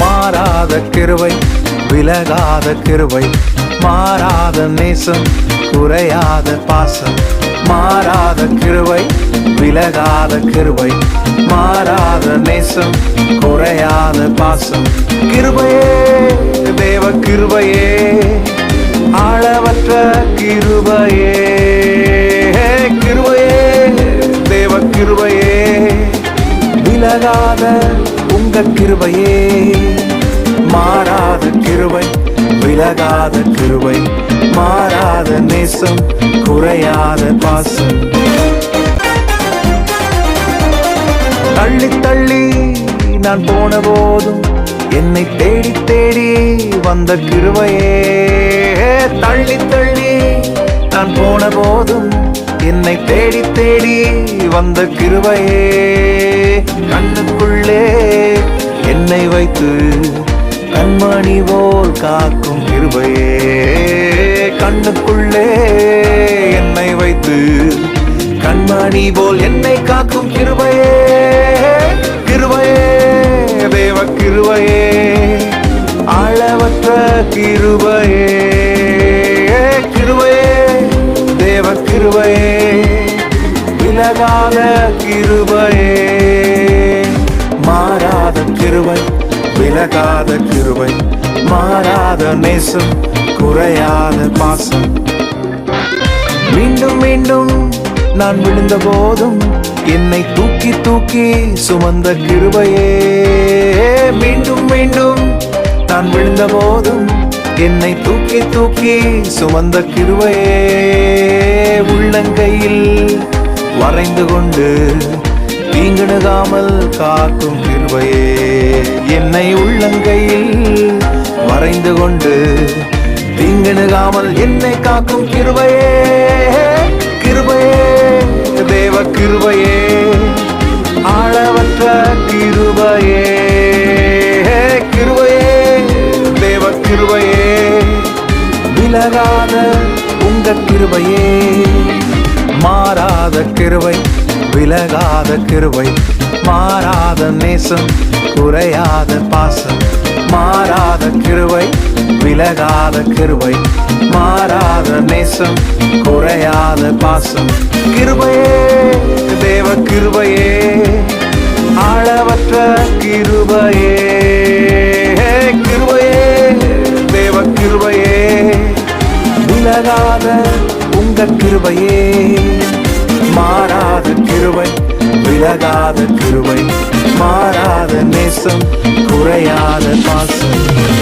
மாறாத கிருவை விலகாத கிருவை மாறாத நேசம் குறையாத பாசம் மாறாத கிருவை விலகாத கிருவை மாறாத நேசம் குறையாத பாசம். கிருபையே தேவ கிருபையே ஆழவற்ற கிருபையே. கிருபையே தேவ கிருபையே விலகாத உங்க கிருபையே. மாறாத கிருபை விலகாத கிருபை மாறாத நேசம் குறையாத பாசம். தள்ளி தள்ளி நான் போன போதும் என்னை தேடி தேடி வந்த கிருவையே தள்ளி தள்ளி நான் போன போதும் என்னை தேடி தேடி வந்த கிருவையே கண்ணுக்குள்ளே என்னை வைத்து கண்மணி போல் காக்கும் கிருபையே. கண்ணுக்குள்ளே என்னை வைத்து கண்மணி போல் என்னை காக்கும் கிருபையே. கிருபையே. விலகாத கிருபையே. மாறாத கிருபை விலகாத கிருபை. மாறாத நேசம் குறையாத பாசம். மீண்டும் மீண்டும் நான் விழுந்த போதும் என்னை தூக்கி தூக்கி சுமந்த கிருபையே. மீண்டும் மீண்டும் நான் விழுந்த போதும் என்னை தூக்கி தூக்கி சுமந்த கிருவையே உள்ளங்கையில் வரைந்து கொண்டு தீங்கிடுகாமல் காக்கும் கிருபையே. என்னை உள்ளங்கையில் வரைந்து கொண்டு தீங்கிடுகாமல் என்னை காக்கும் கிருபையே. கிருபையே தேவ கிருபையே. ஆழவற்ற கிருபையே. கிருபையே தேவ கிருபையே. விலகாத உங்க கிருபையே. மாறாத கிருவை விலகாத கிருவை. மாறாத நேசம் குறையாத பாசம். மாறாத கிருவை விலகாத கிருவை. மாறாத நேசம் குறையாத பாசம். கிருபையே தேவ கிருபையே ஆழவற்ற கிருபையே. கிருபையே தேவ கிருபையே விலகாத உங்க கிருபையே. மாறாத கிருவை விலகாத கிருவை மாறாத நேசம் குறையாத பாசம்.